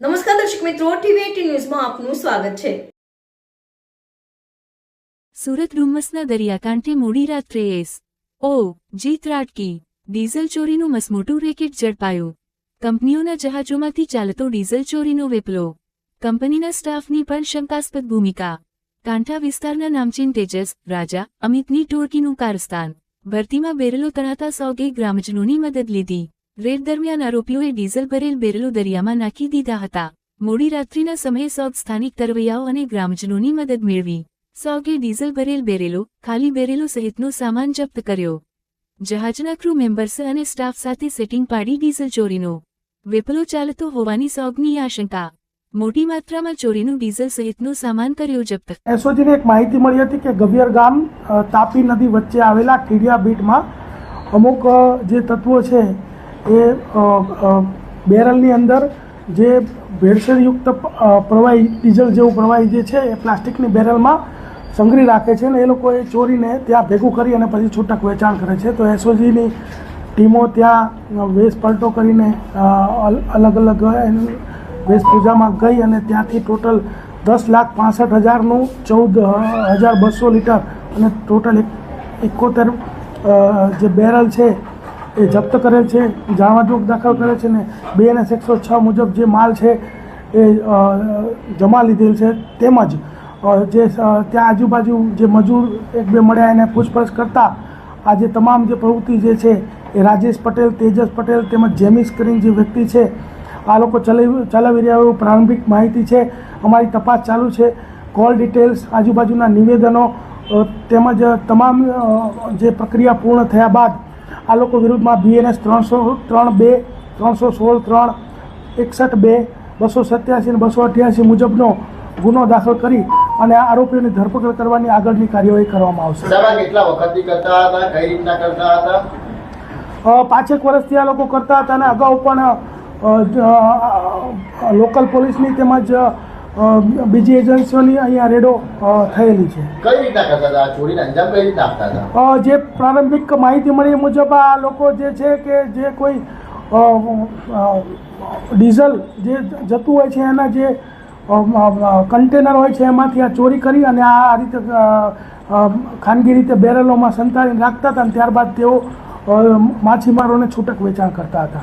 નમસ્કાર દર્શક મિત્રો, ટીવી એટી ન્યૂઝમાં આપનું સ્વાગત છે. સુરત ડુમ્મસના દરિયાકાંઠે મોડી રાત્રે એસ ઓ જીત રાટકી, ડીઝલ ચોરીનું મસમોટું રેકેટ ઝડપાયું. કંપનીઓના જહાજોમાંથી ચાલતો ડીઝલ ચોરીનો વેપલો. કંપનીના સ્ટાફની પણ શંકાસ્પદ ભૂમિકા. કાંઠા વિસ્તારના નામચીન તેજસ, રાજા, અમિતની ટોળકીનું કારસ્તાન. ભરતીમાં બેરલો તણાતા સૌગે ગ્રામજનોની મદદ લીધી. રેડ દરમિયાન આરોપીઓએ ડીઝલ ભરેલ બેરલો દરિયામાં નાખી દીધા હતા. મોડી રાત્રિના સમયે સૌગ સ્થાનિક તરવૈયાઓ અને ગ્રામજનોની મદદ મેળવી. સૌગે ડીઝલ ભરેલ બેરેલો, ખાલી બેરેલો સહિતનો સામાન જપ્ત કર્યો. જહાજના ક્રૂ મેમ્બર્સ અને સ્ટાફ સાથે સેટિંગ પાડી ડીઝલ ચોરીનો. વેપલો ચાલતો હોવાની સૌગની આશંકા. મોટી માત્રામાં ચોરીનું ડીઝલ સહિતનો સામાન કર્યો જપ્ત. એસઓજીને એક માહિતી મળી હતી કે ગવિયર ગામ તાપી નદી વચ્ચે આવેલા કીડિયા બીટમાં અમુક જે તત્વો છે એ બેરલની અંદર જે ભેળસેળયુક્ત પ્રવાહી, ડીઝલ જેવું પ્રવાહી જે છે એ પ્લાસ્ટિકની બેરલમાં સંગ્રહી રાખે છે અને એ લોકો એ ચોરીને ત્યાં ભેગું કરી અને પછી છૂટક વેચાણ કરે છે. તો એસઓજીની ટીમો ત્યાં વેશ પલટો કરીને અલગ અલગ એની વેશભૂષામાં ગઈ અને ત્યાંથી ટોટલ દસ લાખ પાસઠ હજારનું ચૌદ હજાર બસો લીટર અને ટોટલ એક, એકોતેર જે બેરલ છે એ જપ્ત કરેલ છે જાણવાજોગ દાખલ કરે છે ને બે અને એકસો છ મુજબ જે માલ છે એ જમા લીધેલ છે. તેમજ જે ત્યાં આજુબાજુ જે મજૂર એક બે મળ્યા એને પૂછપરછ કરતા આ જે તમામ જે પ્રવૃત્તિ જે છે એ રાજેશ પટેલ, તેજસ પટેલ તેમજ જેમિસ કરીને જે વ્યક્તિ છે, આ લોકો ચલાવી ચલાવી રહ્યા એવું પ્રારંભિક માહિતી છે. અમારી તપાસ ચાલુ છે. કોલ ડિટેલ્સ, આજુબાજુના નિવેદનો તેમજ તમામ જે પ્રક્રિયા પૂર્ણ થયા બાદ આ લોકો વિરુદ્ધમાં બીએનએસ ત્રણસો ત્રણ બે ત્રણસો સોળ ત્રણ એકસઠ બે બસો સત્યાસી અને બસો અઠ્યાસી મુજબનો ગુનો દાખલ કરી અને આ આરોપીઓની ધરપકડ કરવાની આગળની કાર્યવાહી કરવામાં આવશે. કેટલા વખતથી કરતા હતા? કઈ રીતના કરતા હતા? પાંચેક વર્ષથી આ લોકો કરતા હતા અને અગાઉ પણ લોકલ પોલીસની તેમજ બીજી એજન્સીઓની અહીંયા રેડો થયેલી છે. કઈ રીતના કરતા હતા? ચોરીને અંજામ કઈ રીતના આપતા હતા? જે પ્રારંભિક માહિતી મળી મુજબ આ લોકો જે છે કે જે કોઈ ડીઝલ જે જતું હોય છે એના જે કન્ટેનર હોય છે એમાંથી આ ચોરી કરી અને આ રીતે અ, અ, ખાનગી રીતે બેરલોમાં સંતાડીને રાખતા હતા અને ત્યારબાદ તેઓ માછીમારોને છૂટક વેચાણ કરતા હતા.